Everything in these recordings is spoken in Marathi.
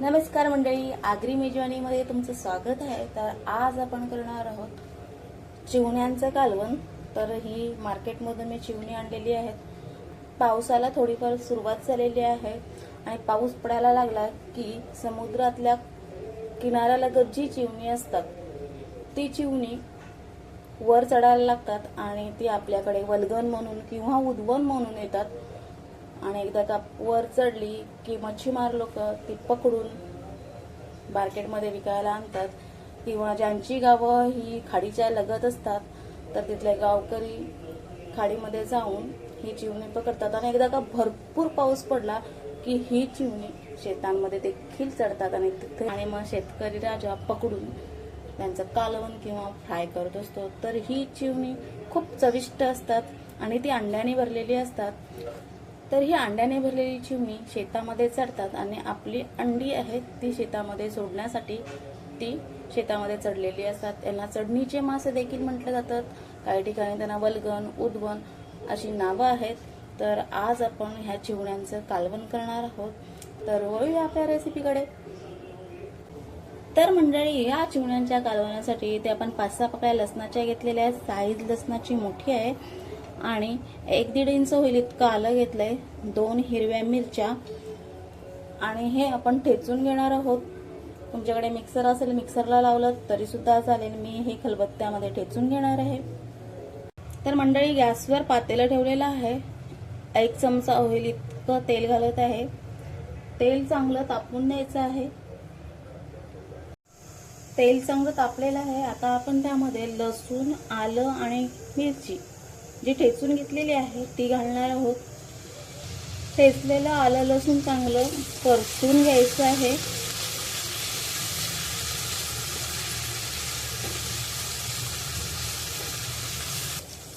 नमस्कार मंडळी आगरी मेजवानीमध्ये तुमचं स्वागत आहे. तर आज आपण करणार आहोत चिवण्यांचं कालवण. तर ही मार्केटमधून मी चिवणी आणलेली आहेत. पावसाला थोडीफार सुरुवात झालेली आहे आणि पाऊस पडायला लागला की समुद्रातल्या किनाऱ्यालगत जी चिवणी असतात. ती चिवणी वर चढायला लागतात आणि ती आपल्याकडे वल्गन म्हणून किंवा उद्वन म्हणून येतात. आणि एकदा का वर चढली की मच्छीमार लोक ती पकडून मार्केटमध्ये विकायला आणतात. किंवा ज्यांची गावं ही खाडीच्या लगत असतात तर तिथले गावकरी खाडीमध्ये जाऊन ही चिवणी पकडतात. आणि एकदा का भरपूर पाऊस पडला की ही चिवणी शेतांमध्ये देखील चढतात आणि तिथे आणि मग शेतकरी राजा पकडून त्यांचं कालवण किंवा फ्राय करत असतो. तर ही चिवणी खूप चविष्ट असतात आणि ती अंड्याने भरलेली असतात. तर ही अंड्याने भरलेली चिमणी शेतामध्ये चढतात आणि आपली अंडी आहेत ती शेतामध्ये सोडण्यासाठी ती शेतामध्ये चढलेली असतात. यांना चढणीचे मासे देखील म्हटले जातात. काही ठिकाणी त्यांना वलगन उद्वन अशी नावं आहेत. तर आज आपण ह्या चिवण्यांचं कालवण करणार आहोत. तर वळूया आपल्या रेसिपीकडे. तर मंडळी या चिवण्यांच्या कालवण्यासाठी ते आपण पाच सहा पकड्या लसणाच्या घेतलेल्या आहेत. साईज लसणाची मोठी आहे. आणि एक दीड इंच होईल इतकं आलं घेतलंय. दोन हिरव्या मिरच्या. आणि हे आपण ठेचून घेणार आहोत. तुमच्याकडे मिक्सर असेल मिक्सरला लावलं तरी सुद्धा चालेल. मी हे खलबत्त्यामध्ये ठेचून घेणार आहे. तर मंडळी गॅसवर पातेलं ठेवलेलं आहे. एक चमचा होईल इतकं तेल घालत आहे. तेल चांगलं तापून द्यायचं आहे. तेल चांगलं तापलेलं आहे. आता आपण त्यामध्ये लसूण आलं आणि मिरची जी ठेचून घेतलेली आहे ती घालणार आहोत. ठेचलेलं आलं लसूण चांगलं परतून घ्यायचं आहे.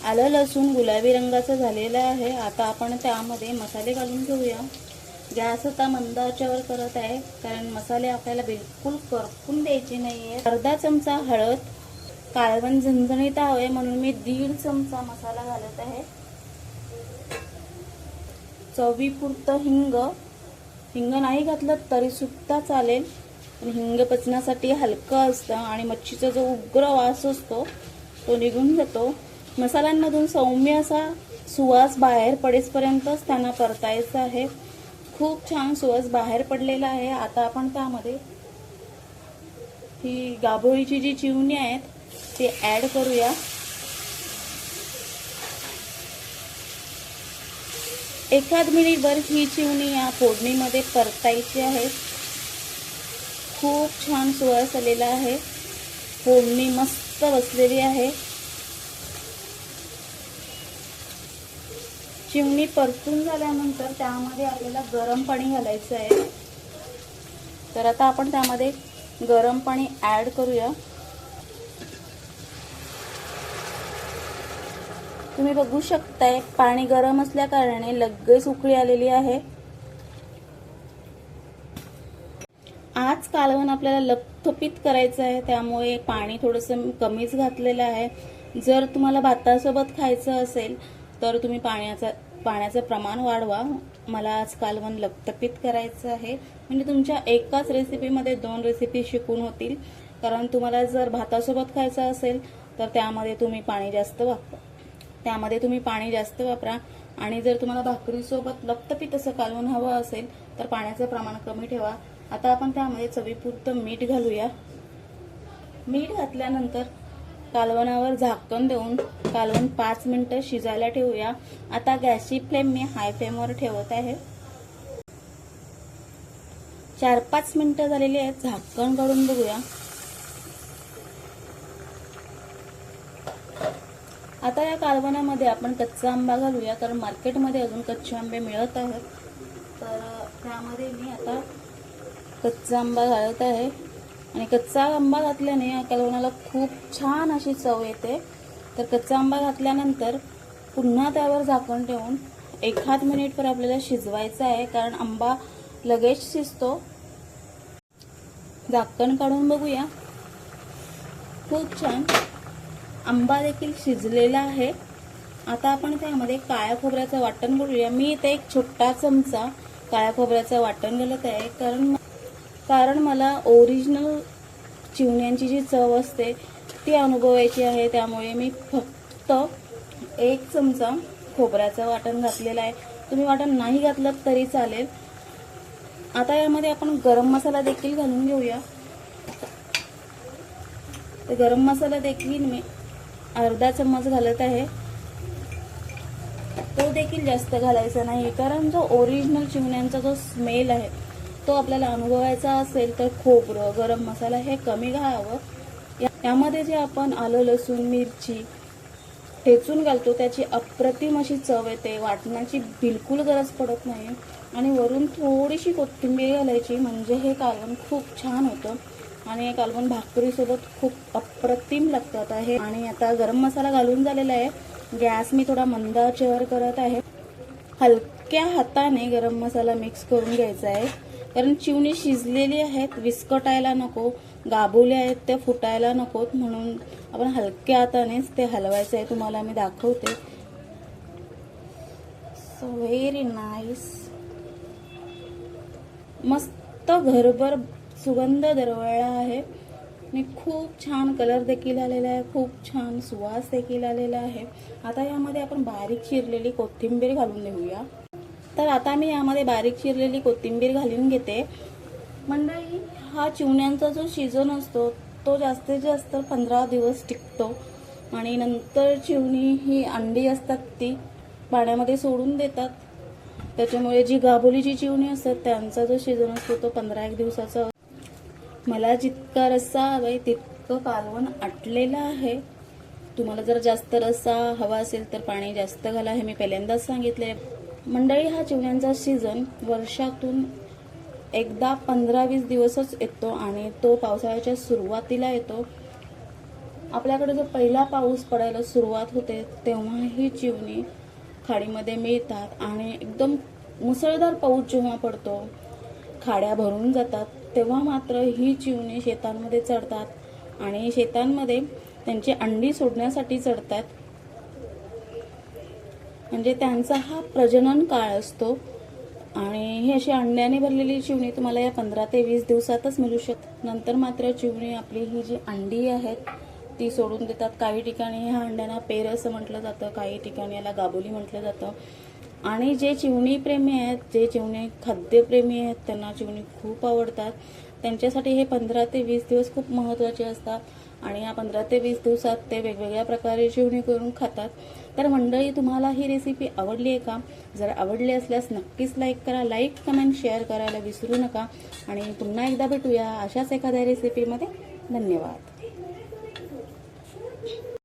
आलं लसूण गुलाबी रंगाचं झालेलं आहे. आता आपण त्यामध्ये मसाले घालून घेऊया. गॅस आता मंद आचेवर करत आहे कारण मसाले आपल्याला बिलकुल करपून द्यायचे नाहीये अर्धा चमचा हळद कालवण झणझणीत हवे म्हणून मी दीड चमचा मसाला घालत आहे. चवीपुरतं हिंग. हिंग नाही घातलं तरी सुद्धा चालेल. पण हिंग पचण्यासाठी हलकं असतं आणि मच्छीचा जो उग्र वास असतो तो निघून जातो. मसाल्यांमधून सौम्य असा सुवास बाहेर पडेसपर्यंतच त्यांना परतायचं आहे. खूप छान सुवास बाहेर पडलेला आहे. आता आपण त्यामध्ये ही गाभोळीची जी चिवणी आहेत ते ऍड करूया. एखाद मिनिटभर ही चिवणी या फोडणीमध्ये परतायची आहे. खूप छान सुवास आलेला आहे. फोडणी मस्त बसलेली आहे. चिमणी परतून झाल्यानंतर त्यामध्ये आपल्याला गरम पाणी घालायचं आहे तर आता आपण त्यामध्ये गरम पाणी ऍड करूया. तुम्ही बघू शकताय पाणी गरम असल्या कारणाने लगेच उकळी आलेली आहे. आज कालवण आपल्याला लपथपीत करायचं आहे त्यामुळे पाणी थोडंसं कमीच घातलेलं आहे. जर तुम्हाला भातासोबत खायचं असेल तर तुम्ही पाण्याचा पाण्याचं प्रमाण वाढवा. मला आज कालवण लपतपीत करायचं आहे. म्हणजे तुमच्या एकाच रेसिपीमध्ये दोन रेसिपी शिकून होतील. कारण तुम्हाला जर भातासोबत खायचं असेल तर त्यामध्ये तुम्ही पाणी जास्त वापरा. त्यामध्ये तुम्ही पाणी जास्त वापरा. आणि जर तुम्हाला भाकरीसोबत लप्तपीत असं कालवून हवं असेल तर पाण्याचं प्रमाण कमी ठेवा. आता आपण त्यामध्ये चवीपुरतं मीठ घालूया. मीठ घातल्यानंतर कालवणावर झाकण देऊन कालवण पाच मिनटं शिजायला ठेवूया. आता गॅसची फ्लेम मी हाय फ्लेमवर ठेवत आहे. चार पाच मिनटं झालेली आहेत. झाकण काढून बघूया. आता या कारवानामध्ये आपण कच्चा आंबा घालूया कारण मार्केटमध्ये अजून कच्चे आंबे मिळत आहेत. तर त्यामध्ये मी आता कच्चा आंबा घालत आहे. आणि कच्चा आंबा घातल्याने या कालवणाला खूप छान अशी चव येते. तर कच्चा आंबा घातल्यानंतर पुन्हा त्यावर झाकण ठेवून एखाद मिनिटभर आपल्याला शिजवायचं आहे कारण आंबा लगेच शिजतो. झाकण काढून बघूया. खूप छान. आंबा देखील शिजलेला आहे. आता आपण त्यामध्ये काळ्या खोबऱ्याचं वाटण करूया. मी इथे एक छोटा चमचा काळ्या खोबऱ्याचं वाटण घालत आहे. कारण कारण मला ओरिजिनल चिवण्यांची जी चव असते ती अनुभवायची आहे. त्यामुळे मी फक्त एक चमचा खोबऱ्याचं वाटण घातलेलं आहे. तुम्ही वाटण नाही घातलं तरी चालेल. आता यामध्ये आपण गरम मसाला देखील घालून घेऊया. गरम मसाला देखील मी अर्धा चम्मच घालत आहे. तो देखील जास्त घालायचा नाही कारण जो ओरिजिनल चिमण्यांचा जो स्मेल आहे तो आपल्याला अनुभवायचा असेल तर खोबरं गरम मसाला हे कमी घालावं. यामध्ये जे आपण आलं लसूण मिरची ठेचून घालतो त्याची अप्रतिम अशी चव येते. वाटण्याची बिलकुल गरज पडत नाही. आणि वरून थोडीशी कोथिंबीर घालायची म्हणजे हे कालवण खूप छान होतं. आणि हे कालवण भाकरीसोबत खूप अप्रतिम लागतं आता हे आणि आता गरम मसाला घालून झालेला आहे. गॅस मी थोडा मंदाचेवर करत आहे. हलक्या हाताने गरम मसाला मिक्स करून घ्यायचा आहे. कारण चिवणी शिजलेली आहेत. विस्कटायला नको. गाबोले आहेत ते फुटायला नकोत. म्हणून आपण हलक्या हातानेच ते हलवायचं आहे. तुम्हाला मी दाखवते. सो व्हेरी नाईस मस्त घरभर सुगंध दरवळला आहे. आणि खूप छान कलर देखील आलेला आहे. खूप छान सुवास देखील आलेला आहे. आता यामध्ये आपण बारीक चिरलेली कोथिंबीर घालून देऊया. तर आता मी यामध्ये बारीक चिरलेली कोथिंबीर घालून घेते. मंडळी हा चिवण्यांचा जो सीझन असतो तो जास्तीत जास्त पंधरा दिवस टिकतो. आणि नंतर चिवणी ही अंडी असतात ती पाण्यामध्ये सोडून देतात. त्याच्यामुळे जी गाबोलीची चिवणी असतात त्यांचा जो सीझन असतो तो पंधरा एक दिवसाचा मला जितका रस्सा हवाय तितकं कालवण आटलेलं आहे. तुम्हाला जर जास्त रस्सा हवा असेल तर पाणी जास्त घाला हे मी पहिल्यांदाच सांगितले मंडळी हा चिवण्यांचा सीझन वर्षातून एकदा पंधरा वीस दिवसच येतो आणि तो पावसाळ्याच्या सुरुवातीला येतो. आपल्याकडे जो पहिला पाऊस पडायला सुरुवात होते तेव्हा ही चिवणी खाडीमध्ये मिळतात आणि एकदम मुसळधार पाऊस जेव्हा पडतो खाड्या भरून जातात. तेव्हा मात्र ही चिवणी शेतांमध्ये चढतात आणि शेतांमध्ये त्यांची अंडी सोडण्यासाठी चढतात. म्हणजे त्यांचा हा प्रजनन काळ असतो आणि ही अशी अंड्याने भरलेली चिवणी तुम्हाला या पंधरा ते वीस दिवसातच मिळू शकते नंतर मात्र चिवणी आपली ही जी अंडी आहेत ती सोडून देतात. काही ठिकाणी ह्या अंड्यांना पेर असं म्हटलं जातं काही ठिकाणी याला गाबोली म्हटलं जातं. आणि जे चिवणी प्रेमी आहेत जे चिवणी खाद्यप्रेमी आहेत त्यांना चिवणी खूप आवडतात. त्यांच्यासाठी हे पंधरा ते वीस दिवस खूप महत्त्वाचे असतात. आणि या पंधरा ते वीस दिवसात ते वेगवेगळ्या प्रकारे चिवणी करून खातात. तर मंडळी तुम्हाला ही रेसिपी आवडली आहे का? जर आवडली असल्यास नक्कीच लाईक करा लाईक कमेंट शेअर करायला विसरू नका. आणि पुन्हा एकदा भेटूया अशाच एखाद्या रेसिपीमध्ये धन्यवाद.